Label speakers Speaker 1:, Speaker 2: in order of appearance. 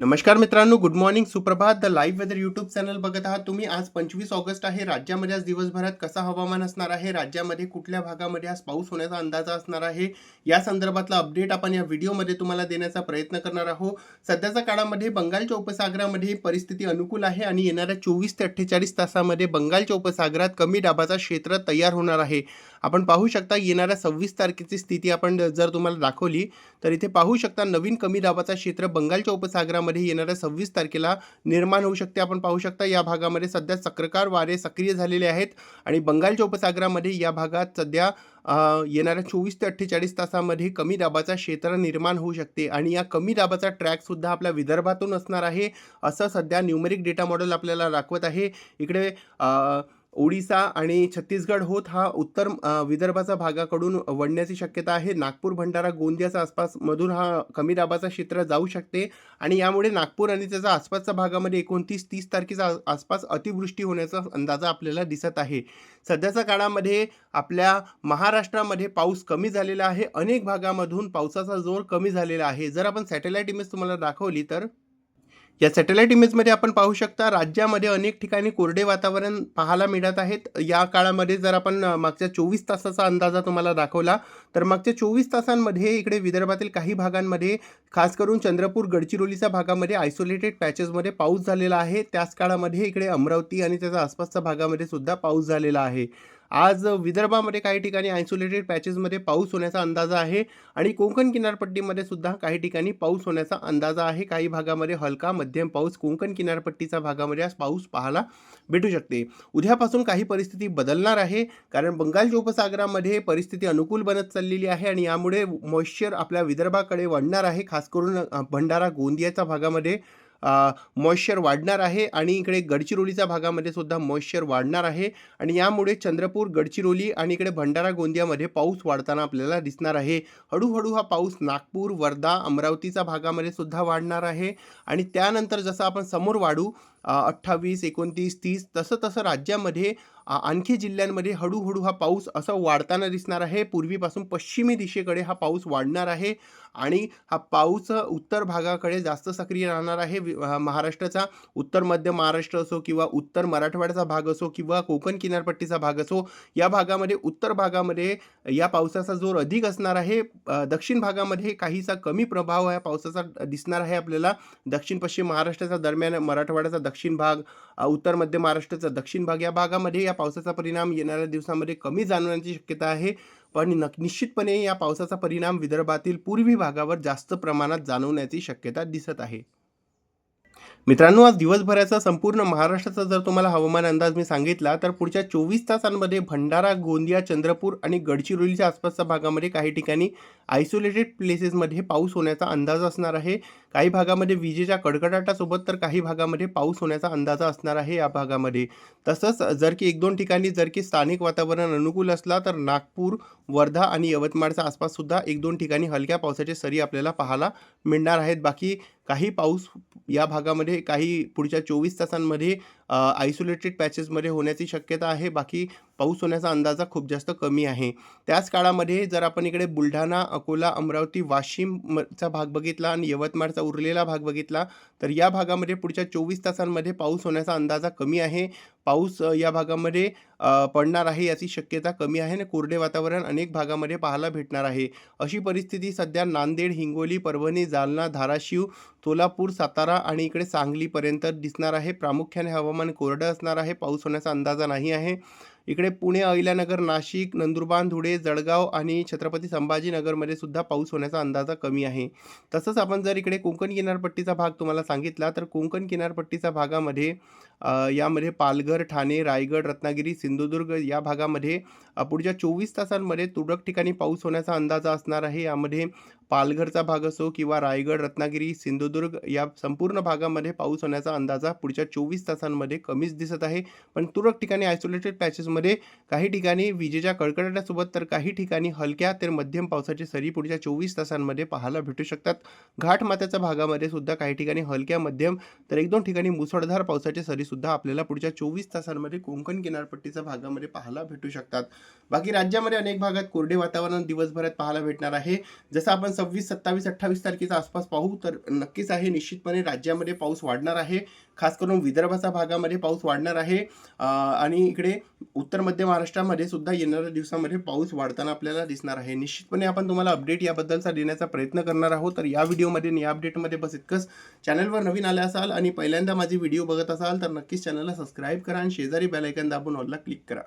Speaker 1: नमस्कार मित्रांनो good morning सुप्रभात. The live weather YouTube channel बघत आहात तुम्ही. आज पंचवीस ऑगस्ट आहे. राज्यामध्ये आज दिवसभरात कसा हवामान असणार आहे? राज्यामध्ये कुठल्या भागामध्ये आज पाऊस होण्याचा अंदाज असणार आहे? या संदर्भातला अपडेट आपण या व्हिडिओमध्ये तुम्हाला देण्याचा प्रयत्न करणार आहोत. सध्याच्या काळामध्ये बंगालच्या उपसागरामध्ये परिस्थिती अनुकूल आहे आणि येणाऱ्या चोवीस ते अठ्ठेचाळीस तासामध्ये बंगालच्या उपसागरात कमी दाबाचा क्षेत्र तयार होणार आहे. आपण पाहू शकता येणाऱ्या सव्वीस तारखेची स्थिती आपण जर तुम्हाला दाखवली तर इथे पाहू शकता नवीन कमी दाबाचा क्षेत्र बंगालच्या उपसागरामध्ये येणाऱ्या सव्वीस तारखेला निर्माण होऊ शकते. आपण पाहू शकता या भागामध्ये सध्या चक्रकार वारे सक्रिय झालेले आहेत आणि बंगालच्या उपसागरामध्ये या भागात सध्या येणाऱ्या चोवीस ते अठ्ठेचाळीस तासामध्ये कमी दाबाचा क्षेत्र निर्माण होऊ शकते आणि या कमी दाबाचा ट्रॅकसुद्धा आपल्या विदर्भातून असणार आहे असं सध्या न्यूमेरिक डेटा मॉडेल आपल्याला दाखवत आहे. इकडे ओडिसा आणि छत्तीसगड होत हा उत्तर विदर्भाचा भागाकडून वळण्याची शक्यता आहे. नागपूर भंडारा गोंदियाचा आसपास मधून हा कमी दाबाचा क्षेत्र जाऊ शकते आणि यामुळे नागपूर आणि त्याच्या आसपासच्या भागामध्ये एकोणतीस तीस तारखेचा आसपास अतिवृष्टी होण्याचा अंदाजा आपल्याला दिसत आहे. सध्याच्या काळामध्ये आपल्या महाराष्ट्रामध्ये पाऊस कमी झालेला आहे. अनेक भागामधून पावसाचा जोर कमी झालेला आहे. जर आपण सॅटेलाईट इमेज तुम्हाला दाखवली तर या सॅटेलाईट इमेजमध्ये आपण पाहू शकता राज्यामध्ये अनेक ठिकाणी कोरडे वातावरण पाहायला मिळत आहेत. या काळामध्ये जर आपण मागच्या चोवीस तासाचा अंदाजा तुम्हाला दाखवला तर मागच्या चोवीस तासांमध्ये इकडे विदर्भातील काही भागांमध्ये खास करून चंद्रपूर गडचिरोलीच्या भागामध्ये आयसोलेटेड पॅचेसमध्ये पाऊस झालेला आहे. त्याच काळामध्ये इकडे अमरावती आणि त्याच्या आसपासच्या भागामध्ये सुद्धा पाऊस झालेला आहे. आज विदर्भामध्ये काही ठिकाणी आयसोलेटेड पॅचेसमध्ये पाऊस होण्याचा अंदाजा आहे आणि कोकण किनारपट्टीमध्ये सुद्धा काही ठिकाणी पाऊस होण्याचा अंदाजा आहे. काही भागामध्ये हलका मध्यम पाऊस कोकण किनारपट्टीच्या भागामध्ये आज पाऊस पाहायला भेटू शकते. उद्यापासून काही परिस्थिती बदलणार आहे कारण बंगालच्या उपसागरामध्ये परिस्थिती अनुकूल बनत चाललेली आहे आणि यामुळे मॉइश्चर आपल्या विदर्भाकडे वाढणार आहे. खास करून भंडारा गोंदियाच्या भागामध्ये मॉइश्चर वाढणार आहे आणि इकडे गडचिरोलीच्या भागामध्ये सुद्धा मॉइश्चर वाढणार आहे. आणि यामुळे चंद्रपूर गडचिरोली आणि इकडे भंडारा गोंदियामध्ये पाऊस वाढताना आपल्याला दिसणार आहे. हळूहळू हा पाऊस नागपूर वर्धा अमरावतीच्या भागामध्ये सुद्धा वाढणार आहे. आणि त्यानंतर जसं आपण समोर वाढू अठ्ठावीस एकोणतीस तीस तसं तसं राज्यामध्ये आणखी जिल्ह्यांमध्ये हळूहळू हा पाऊस असं वाढताना दिसणार आहे. पूर्वीपासून पश्चिमी दिशेकडे हा पाऊस वाढणार आहे आणि हा पाऊस उत्तर भागाकडे जास्त सक्रिय राहणार आहे. महाराष्ट्राचा उत्तर मध्य महाराष्ट्र असो किंवा उत्तर मराठवाड्याचा भाग असो किंवा कोकण किनारपट्टीचा भाग असो या भागामध्ये उत्तर भागामध्ये या पावसाचा जोर अधिक असणार आहे. दक्षिण भागामध्ये काहीसा कमी प्रभाव या पावसाचा दिसणार आहे आपल्याला. दक्षिण पश्चिम महाराष्ट्राचा दरम्यान मराठवाड्याचा दक्षिण भाग उत्तर मध्य महाराष्ट्राचा दक्षिण भाग या भागामध्ये या पावसाचा परिणाम येणाऱ्या दिवसामध्ये कमी जाणवण्याची शक्यता आहे. पण न निश्चितपणे या पावसाचा परिणाम विदर्भातील पूर्वी भागावर जास्त प्रमाणात जाणवण्याची शक्यता दिसत आहे. मित्रांनो आज दिवसभराचा संपूर्ण महाराष्ट्राचा जर तुम्हाला हवामान अंदाज मी सांगितला तर पुढच्या चोवीस तासांमध्ये भंडारा गोंदिया चंद्रपूर आणि गडचिरोलीच्या आसपासच्या भागामध्ये काही ठिकाणी आयसोलेटेड प्लेसेसमध्ये पाऊस होण्याचा अंदाज असणार आहे. काही भागामध्ये विजेच्या कडकडाटासोबत तर काही भागामध्ये पाऊस होण्याचा अंदाजा असणार आहे या भागामध्ये. तसंच जर की एक दोन ठिकाणी जर की स्थानिक वातावरण अनुकूल असला तर नागपूर वर्धा आणि यवतमाळचा आसपास सुद्धा एक दोन ठिकाणी हलक्या पावसाचे सरी आपल्याला पाहायला मिळणार आहेत. बाकी काही पाऊस या भागामध्ये काही पुढच्या चोवीस तासांमध्ये आयसोलेटेड पॅचेसमध्ये होण्याची शक्यता आहे. बाकी पाऊस होण्याचा अंदाजा खूप जास्त कमी आहे. त्याच काळामध्ये जर आपण इकडे बुलढाणा अकोला अमरावती वाशिमचा भाग बघितला आणि यवतमाळचा उरलेला भाग बघितला तर या भागामध्ये पुढच्या चोवीस तासांमध्ये पाऊस होण्याचा अंदाजा कमी आहे. पाऊस या भागामध्ये पडणार आहे याची शक्यता कमी आहे आणि कोरडे वातावरण अनेक भागामध्ये पाहायला भेटणार आहे. अशी परिस्थिती सध्या नांदेड हिंगोली परभणी जालना धाराशिव सोलापूर सातारा आणि इकडे सांगलीपर्यंत दिसणार आहे. प्रामुख्याने हवामान कोरडं असणार आहे. पाऊस होण्याचा अंदाजा नाही आहे. इकडे पुणे अहिल्यानगर नाशिक नंदुरबार धुळे जळगाव आणि छत्रपती संभाजीनगरमध्ये सुद्धा पाऊस होण्याचा अंदाजा कमी आहे. तसंच आपण जर इकडे कोकण किनारपट्टीचा भाग तुम्हाला सांगितला तर कोकण किनारपट्टीच्या भागामध्ये यामध्ये पालघर ठाणे रायगड रत्नागिरी सिंधुदुर्ग या भागामध्ये पुढच्या चोवीस तासांमध्ये तुरळक ठिकाणी पाऊस होण्याचा अंदाजा असणार आहे. यामध्ये पालघरचा भाग असो किंवा रायगड रत्नागिरी सिंधुदुर्ग या संपूर्ण भागामध्ये पाऊस होण्याचा अंदाजा पुढच्या चोवीस तासांमध्ये कमीच दिसत आहे. पण तुरळक ठिकाणी आयसोलेटेड पॅचेसमध्ये काही ठिकाणी विजेच्या कडकडाटासोबत तर काही ठिकाणी हलक्या तर मध्यम पावसाची सरी पुढच्या चोवीस तासांमध्ये पाहायला भेटू शकतात. घाटमात्याच्या भागामध्ये सुद्धा काही ठिकाणी हलक्या मध्यम तर एक दोन ठिकाणी मुसळधार पावसाची सरीसुद्धा आपल्याला पुढच्या चोवीस तासांमध्ये कोकण किनारपट्टीच्या भागामध्ये पाहायला भेटू शकतात. बाकी राज्यामध्ये अनेक भागात कोरडे वातावरण दिवसभरात पाहायला भेटणार आहे. जसं आपण सव्वीस सत्तावीस अठ्ठावीस तारखेच्या आसपास पाहू तर नक्कीच आहे निश्चितपणे राज्यामध्ये पाऊस वाढणार आहे. खास करून विदर्भाच्या भागामध्ये पाऊस वाढणार आहे. आणि इकडे उत्तर मध्य महाराष्ट्रामध्ये सुद्धा येणाऱ्या दिवसामध्ये पाऊस वाढताना आपल्याला दिसणार आहे. निश्चितपणे आपण तुम्हाला अपडेट याबद्दलचा देण्याचा प्रयत्न करणार आहोत. तर या व्हिडिओमध्ये आणि या अपडेटमध्ये बस इतकंच. चॅनलवर नवीन आले असाल आणि पहिल्यांदा माझी व्हिडिओ बघत असाल तर नक्कीच चॅनलला सबस्क्राईब करा आणि शेजारी बेलायकन दाबून ऑलला क्लिक करा.